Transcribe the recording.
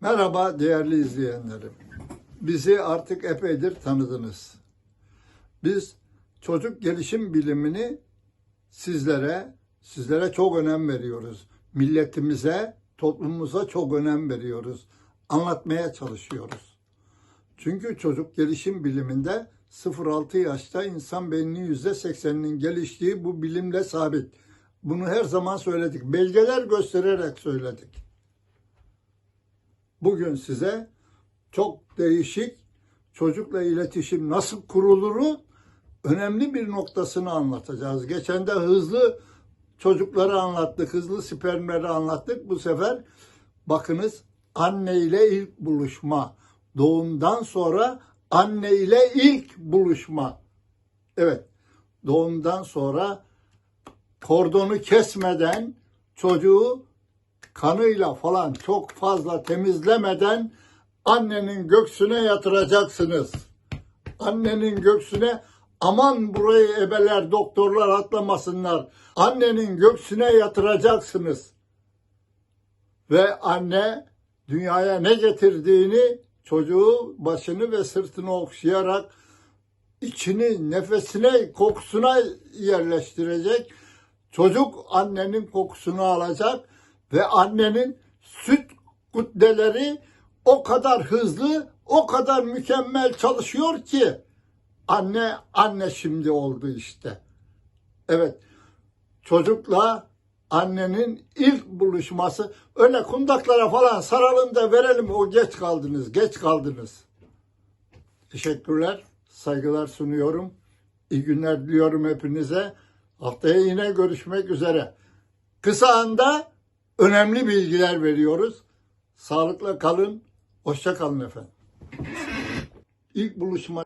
Merhaba değerli izleyenlerim. Bizi artık epeydir tanıdınız. Biz çocuk gelişim bilimini sizlere, sizlere çok önem veriyoruz. Milletimize, toplumumuza çok önem veriyoruz. Anlatmaya çalışıyoruz. Çünkü çocuk gelişim biliminde 0-6 yaşta insan beyninin %80'inin geliştiği bu bilimle sabit. Bunu her zaman söyledik. Belgeler göstererek söyledik. Bugün size çok değişik çocukla iletişim nasıl kuruluru önemli bir noktasını anlatacağız. Geçen de hızlı çocukları anlattık, hızlı spermleri anlattık. Bu sefer bakınız anne ile ilk buluşma. Doğumdan sonra anne ile ilk buluşma. Evet, doğumdan sonra kordonu kesmeden çocuğu kanıyla falan çok fazla temizlemeden annenin göksüne yatıracaksınız. Annenin göksüne aman burayı ebeler doktorlar atlamasınlar. Annenin göksüne yatıracaksınız. Ve anne dünyaya ne getirdiğini çocuğu başını ve sırtını okşayarak içini, nefesine, kokusuna yerleştirecek. Çocuk annenin kokusunu alacak ve annenin süt kütleleri o kadar hızlı, o kadar mükemmel çalışıyor ki anne anne şimdi oldu işte. Evet. Çocukla annenin ilk buluşması öyle kundaklara falan saralım da verelim o geç kaldınız, geç kaldınız. Teşekkürler, saygılar sunuyorum. İyi günler diliyorum hepinize. Haftaya yine görüşmek üzere. Kısa anda önemli bilgiler veriyoruz. Sağlıkla kalın, hoşça kalın efendim. İlk buluşma